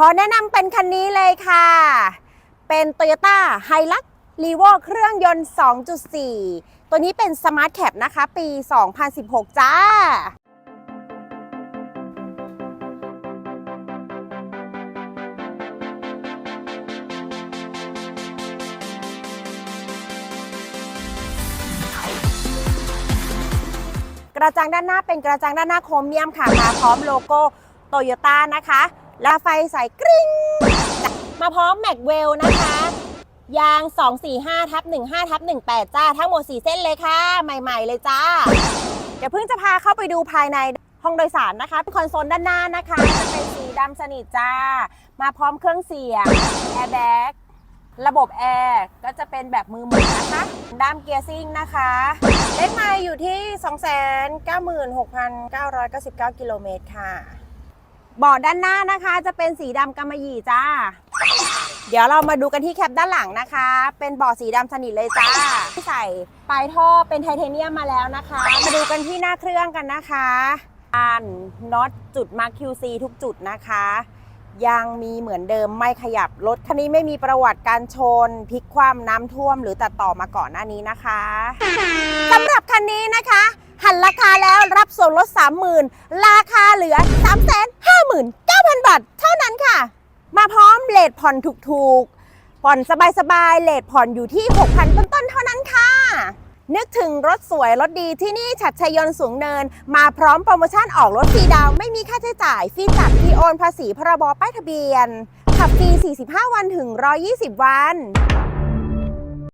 ขอแนะนำเป็นคันนี้เลยค่ะ เป็น Toyota h i l u x r e v o เครื่องยนต์ 2.4 ตัวนี้เป็น Smart Cap นะคะ ปี 2016 จ้า กระจังด้านหน้าเป็นกระจังด้านหน้าโครเมียมค่ะมาพร้อมโลโก้โตโยต้านะคะ ละไฟใส่กริ้งมาพร้อมแม็กเวลนะคะ ยาง 245ทับ15ทับ18 จ้า ทั้งหมด 4 เส้นเลยค่ะ ใหม่ๆ เลยจ้า เดี๋ยวเพิ่งจะพาเข้าไปดูภายในห้องโดยสารนะคะคอนโซลด้านหน้านะคะจะเป็นสีดำสนิทจ้า มาพร้อมเครื่องเสียงแอร์แบ็กระบบแอร์ก็จะเป็นแบบมือหมุนนะคะด้ามเกียร์ซิ่งนะคะเลขไมล์อยู่ที่ 296,999 กิโลเมตรค่ะ เบาะด้านหน้านะคะจะเป็นสีดำกำมะหยี่จ้า เดี๋ยวเรามาดูกันที่แคปด้านหลังนะคะ เป็นเบาะสีดำสนิทเลยจ้าที่ใส่ปลายท่อเป็นไทเทเนียมมาแล้วนะคะ มาดูกันที่หน้าเครื่องกันนะคะการน็อตจุดมาร์ค QC ทุกจุดนะคะ ยังมีเหมือนเดิมไม่ขยับรถคันนี้ไม่มีประวัติการชนพลิกคว่ำน้ำท่วมหรือตัดต่อมาก่อนหน้านี้นะคะสำหรับคันนี้ ราคาแล้วรับส่วนลด 30,000 ราคาเหลือ 359,000 บาท เท่านั้นค่ะ มาพร้อมเลทผ่อนถูกๆ ผ่อนสบายๆเลทผ่อนอยู่ที่ 6,000 ต้นๆ เท่านั้นค่ะ นึกถึงรถสวยรถดีที่นี่ฉัดชัยยนต์สูงเนิน มาพร้อมโปรโมชั่นออกรถฟรีดาว ไม่มีค่าใช้จ่ายฟรีจัดฟรีโอนภาษีพรบป้ายทะเบียน ขับฟรี 45 วันถึง 120 วัน